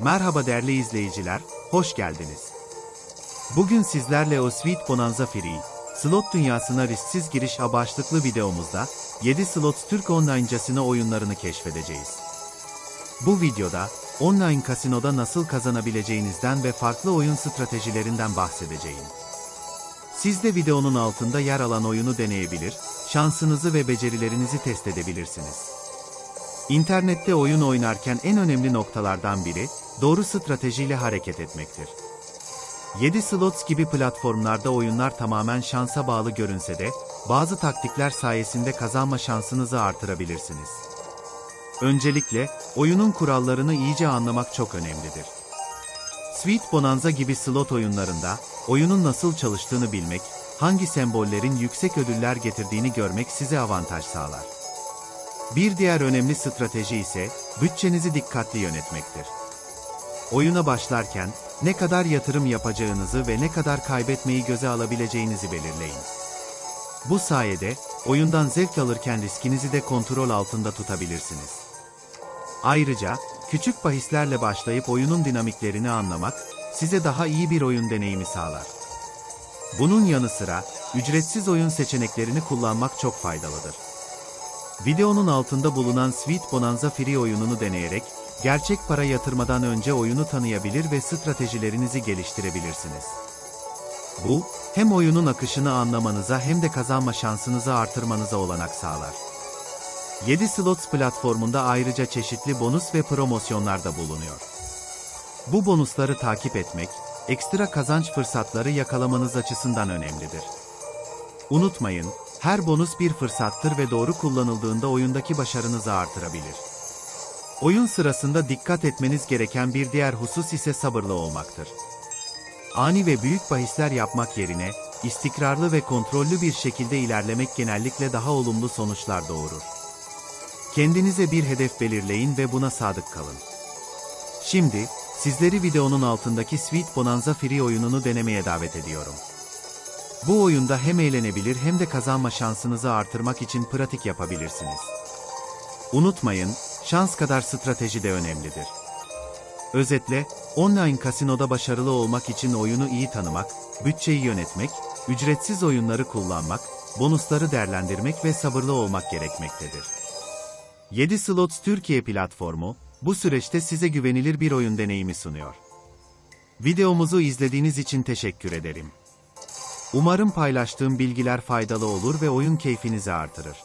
Merhaba değerli izleyiciler, hoş geldiniz. Bugün sizlerle o Sweet Bonanza Free, slot dünyasına risksiz giriş başlıklı videomuzda 7 Slots Türk Online Casino oyunlarını keşfedeceğiz. Bu videoda, online kasinoda nasıl kazanabileceğinizden ve farklı oyun stratejilerinden bahsedeceğim. Siz de videonun altında yer alan oyunu deneyebilir, şansınızı ve becerilerinizi test edebilirsiniz. İnternette oyun oynarken en önemli noktalardan biri, doğru stratejiyle hareket etmektir. 7 Slots gibi platformlarda oyunlar tamamen şansa bağlı görünse de, bazı taktikler sayesinde kazanma şansınızı artırabilirsiniz. Öncelikle, oyunun kurallarını iyice anlamak çok önemlidir. Sweet Bonanza gibi slot oyunlarında, oyunun nasıl çalıştığını bilmek, hangi sembollerin yüksek ödüller getirdiğini görmek size avantaj sağlar. Bir diğer önemli strateji ise, bütçenizi dikkatli yönetmektir. Oyuna başlarken, ne kadar yatırım yapacağınızı ve ne kadar kaybetmeyi göze alabileceğinizi belirleyin. Bu sayede, oyundan zevk alırken riskinizi de kontrol altında tutabilirsiniz. Ayrıca, küçük bahislerle başlayıp oyunun dinamiklerini anlamak, size daha iyi bir oyun deneyimi sağlar. Bunun yanı sıra, ücretsiz oyun seçeneklerini kullanmak çok faydalıdır. Videonun altında bulunan Sweet Bonanza Free oyununu deneyerek, gerçek para yatırmadan önce oyunu tanıyabilir ve stratejilerinizi geliştirebilirsiniz. Bu, hem oyunun akışını anlamanıza hem de kazanma şansınızı artırmanıza olanak sağlar. 7 Slots platformunda ayrıca çeşitli bonus ve promosyonlar da bulunuyor. Bu bonusları takip etmek, ekstra kazanç fırsatları yakalamanız açısından önemlidir. Unutmayın, her bonus bir fırsattır ve doğru kullanıldığında oyundaki başarınızı artırabilir. Oyun sırasında dikkat etmeniz gereken bir diğer husus ise sabırlı olmaktır. Ani ve büyük bahisler yapmak yerine, istikrarlı ve kontrollü bir şekilde ilerlemek genellikle daha olumlu sonuçlar doğurur. Kendinize bir hedef belirleyin ve buna sadık kalın. Şimdi, sizleri videonun altındaki Sweet Bonanza Free oyununu denemeye davet ediyorum. Bu oyunda hem eğlenebilir hem de kazanma şansınızı artırmak için pratik yapabilirsiniz. Unutmayın, şans kadar strateji de önemlidir. Özetle, online kasinoda başarılı olmak için oyunu iyi tanımak, bütçeyi yönetmek, ücretsiz oyunları kullanmak, bonusları değerlendirmek ve sabırlı olmak gerekmektedir. 7 Slots Türkiye platformu, bu süreçte size güvenilir bir oyun deneyimi sunuyor. Videomuzu izlediğiniz için teşekkür ederim. Umarım paylaştığım bilgiler faydalı olur ve oyun keyfinizi artırır.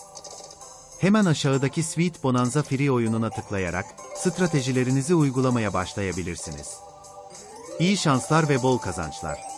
Hemen aşağıdaki Sweet Bonanza Free oyununa tıklayarak, stratejilerinizi uygulamaya başlayabilirsiniz. İyi şanslar ve bol kazançlar.